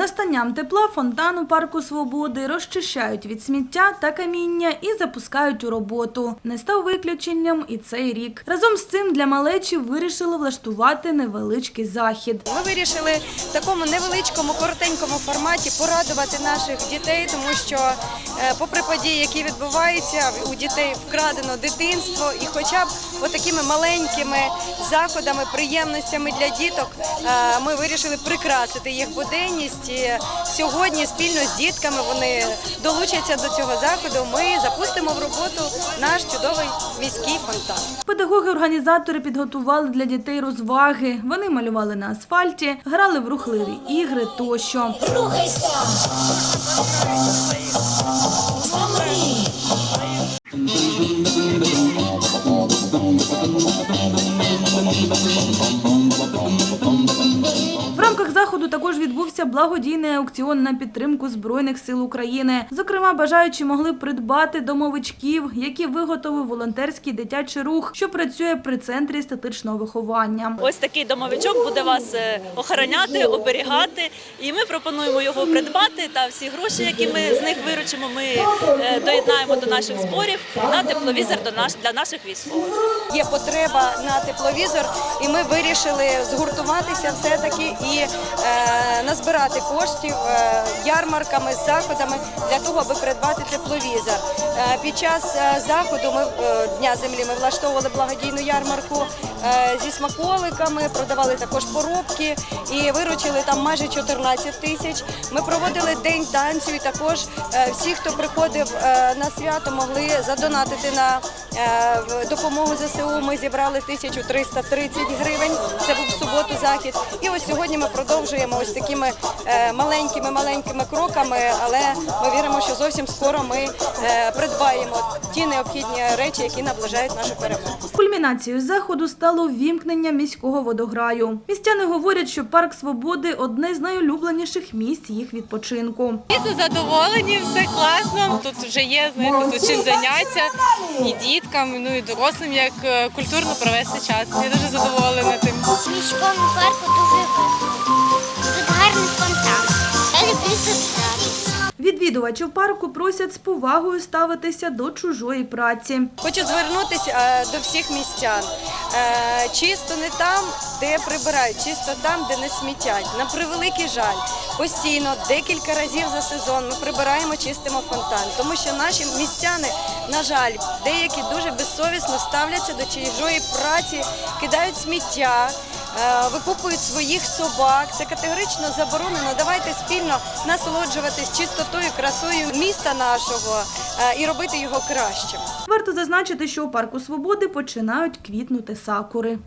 настанням тепла фонтан у парку Свободи розчищають від сміття та каміння і запускають у роботу. Не став виключенням і цей рік. Разом з цим для малечі вирішили влаштувати невеличкий захід. Ми вирішили в такому невеличкому, коротенькому форматі порадувати наших дітей, тому що, е, попри події, які відбуваються, у дітей вкрадено дитинство, і хоча б отакими маленькими заходами, приємностями для діток, е, ми вирішили прикрасити їх буденність. І сьогодні спільно з дітками вони долучаться до цього заходу. Ми запустимо в роботу наш чудовий міський фонтан. Педагоги-організатори підготували для дітей розваги. Вони малювали на асфальті, грали в рухливі ігри тощо. Рухайся! Замри! В рамках заходу також відбувся благодійний аукціон на підтримку Збройних сил України. Зокрема, бажаючі могли придбати домовичків, які виготовив волонтерський дитячий рух, що працює при центрі естетичного виховання. Ось такий домовичок буде вас е, охороняти, оберігати, і ми пропонуємо його придбати. Та всі гроші, які ми з них виручимо, ми е, доєднаємо до наших зборів на тепловізор до наш для наших військових. Є потреба на тепловізор, і ми вирішили згуртуватися все-таки і е, назбирати коштів е, ярмарками, заходами для того, аби придбати тепловізор. Е, під час заходу ми Дня землі ми влаштовували благодійну ярмарку зі смаколиками, продавали також поробки і виручили там майже 14 тисяч. Ми проводили день танцю, і також всі, хто приходив на свято, могли задонатити на в допомогу ЗСУ. Ми зібрали 1330 гривень. Це був в суботу захід. І ось сьогодні ми продовжуємо ось такими маленькими маленькими кроками, але ми віримо, що зовсім скоро ми е, придбаємо ті необхідні речі, які наближають нашу перемогу. Кульмінацією заходу стало ввімкнення міського водограю. Містяни говорять, що парк Свободи одне з найулюбленіших місць їх відпочинку. Діти задоволені, все класно. Тут вже є знаєте, тут чим зайнятися і діткам, ну і дорослим, як е, культурно провести час. Я дуже задоволена тим. В міському парку дуже весело. Відвідувачів парку просять з повагою ставитися до чужої праці. Хочу звернутися е, до всіх містян. Е, Чисто не там, де прибирають, чисто там, де не смітять. На превеликий жаль, постійно декілька разів за сезон ми прибираємо, чистимо фонтан, тому що наші містяни, на жаль, деякі дуже безсовісно ставляться до чужої праці, кидають сміття. Е, Викупують своїх собак, це категорично заборонено. Давайте спільно насолоджуватись чистотою, красою міста нашого е, і робити його кращим. Варто зазначити, що у парку Свободи починають квітнути сакури.